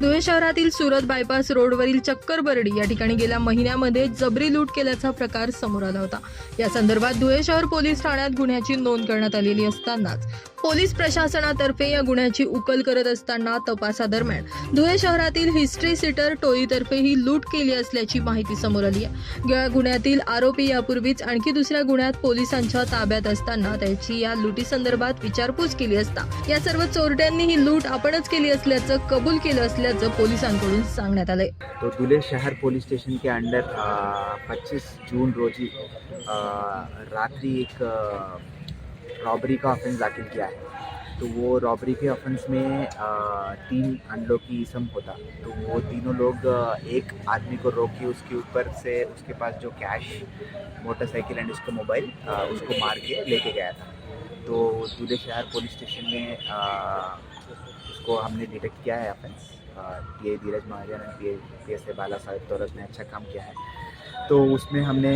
धुळे शहरातील सुरत बायपास रोडवरील चक्कर बर्डी या ठिकाणी गेल्या महिन्यामध्ये जबरी लूट केल्याचा प्रकार समोर आला होता. या संदर्भात धुळे शहर पोलीस ठाण्यात गुन्ह्याची नोंद करण्यात आलेली असतानाच पोलीस प्रशासनातर्फे या गुन्ह्याची उकल करत असताना तपासादरम्यान धुळे शहरातील हिस्ट्री सिटर टोळीतर्फे ही लूट केली असल्याची माहिती समोर आली आहे. या गुन्ह्यातील आरोपी यापूर्वीच आणखी दुसऱ्या गुन्ह्यात पोलिसांच्या ताब्यात असताना त्याची या लुटीसंदर्भात विचारपूस केली असता. या सर्व चोरट्यांनी ही लूट आपणच केली असल्याचं कबूल केलं असल्याचं पोलिसांकडून सांगण्यात आलंय. तो दुले शहर पुलिस स्टेशन के अंडर पच्चीस जून रोजी रात्री रात्रि एक रॉबरी का ऑफेंस दाखिल किया है। तो वो रॉबरी के ऑफेंस में तीन अंडों की इसम होता। तो वो तीनों लोग एक आदमी को रोक के उसके ऊपर से उसके पास जो कैश मोटरसाइकिल एंड उसका मोबाइल उसको मार के लेके गया था। तो दुले शहर पुलिस स्टेशन में आ, उसको हमने डिटेक्ट किया है offence P Dheeraj Mahajan and P P S A Bala Saheb Toras ने अच्छा काम किया है। तो उसमें हमने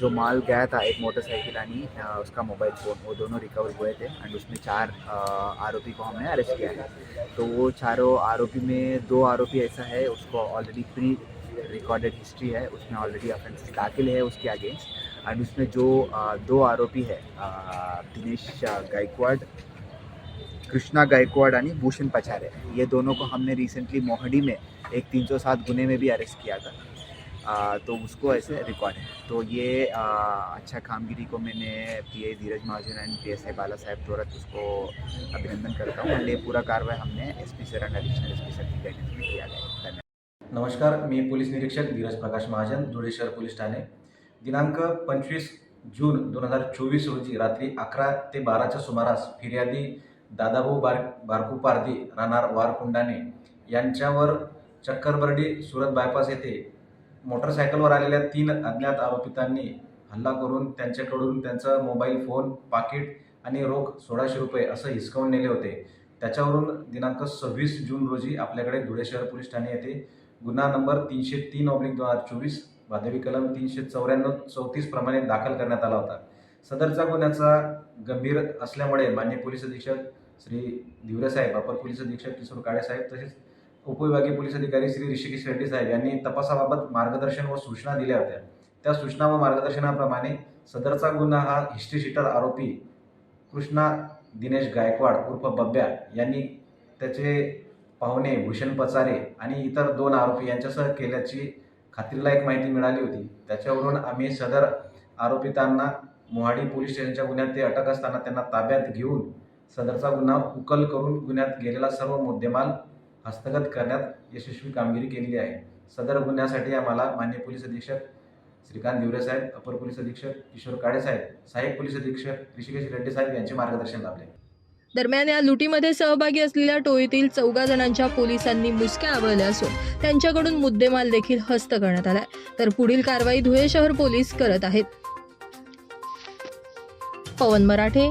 जो माल गया था, एक मोटरसाइकिल आनी उसका मोबाइल फ़ोन, वो दोनों रिकवर हुए थे एंड उसमें चार आरोपी को हमने अरेस्ट किया है। तो वो चारों आरोपी में दो आरोपी ऐसा है, उसको ऑलरेडी प्री रिकॉर्डेड हिस्ट्री है, उसमें ऑलरेडी ऑफेंसेस दाखिल है उसके अगेंस्ट एंड उसमें जो दो आरोपी है दिनेश गायकवाड कृष्णा गायकवाड आणि भूषण पचारे. ये दोनों को हमने रिसेंटली मोहड़ी में एक 307 गुने में भी अरेस्ट किया था। आ, तो उसको ऐसे रिकॉर्ड है। तो ये आ, अच्छा कामगिरी को मैंने P A Dheeraj Mahajan and P S I Bala Saheb Torat उसको अभिनंदन करता हूँ। और ये पूरा कार्रवाई हमने S P sir and additional S P sir की गाइडेंस में किया गया धन्यवाद। नमस्कार मी पोलीस निरीक्षक धीरज प्रकाश महाजन धुळे शहर पोलीस ठाणे. दिनांक पंचवीस जून दोन हजार चोवीस रोजी रात्री अकरा ते बाराच्या सुमारास फिर्यादी दादाभाऊ बार बारकू पारधी राहणार वारकुंडाने यांच्यावर चक्करबर्डी सुरत बायपास येथे मोटरसायकलवर आलेल्या तीन अज्ञात आरोपितांनी हल्ला करून त्यांच्याकडून त्यांचा मोबाईल फोन पाकिट आणि रोख सोळाशे रुपये असं हिसकावून नेले होते. त्याच्यावरून दिनांक सव्वीस जून रोजी आपल्याकडे धुळे शहर पोलीस ठाणे येथे गुन्हा नंबर तीनशे तीन ऑब्लिक दोन हजार चोवीस भादवी कलम तीनशे चौऱ्याण्णव चौतीस प्रमाणे दाखल करण्यात आला होता. सदरचा गुन्ह्याचा गंभीर असल्यामुळे मान्य पोलीस अधीक्षक श्री दिवरेसाहेब अपर पोलीस अधीक्षक किशोर काळे साहेब तसेच उपविभागीय पोलीस अधिकारी श्री ऋषिकेश रेड्डी साहेब यांनी तपासाबाबत मार्गदर्शन व सूचना दिल्या होत्या. त्या सूचना व मार्गदर्शनाप्रमाणे सदरचा गुन्हा हा हिस्ट्री शीटर आरोपी कृष्णा दिनेश गायकवाड उर्फ बब्या यांनी त्याचे पाहुणे भूषण पचारे आणि इतर दोन आरोपी यांच्यासह केल्याची खात्रीलायक माहिती मिळाली होती. त्याच्यावरून आम्ही सदर आरोपितांना मोहाडी पोलीस स्टेशनच्या गुन्ह्यात ते अटक असताना त्यांना ताब्यात घेऊन सदरचा गुन्हा उकल करून गुन्ह्यात गेलेला सर्व मुद्देमाल हस्तगत करण्यात यशस्वी कामगिरी केलेली आहे. सदर गुन्ह्यासाठी आम्हाला मान्य पोलीस अधीक्षक श्रीकांत दिवरे साहेब अपर पोलीस अधीक्षक किशोर काळे साहेब सहाय्यक पोलीस अधीक्षक ऋषिकेश रेड्डी साहेब यांचे मार्गदर्शन लाभले. दरम्यान या लुटीमध्ये सहभागी असलेल्या टोळीतील चौघा जणांच्या पोलिसांनी मुसक्या आवळल्या असून त्यांच्याकडून मुद्देमाल देखील हस्त करण्यात आलाय. तर पुढील कारवाई धुळे शहर पोलीस करत आहेत. पवन मराठे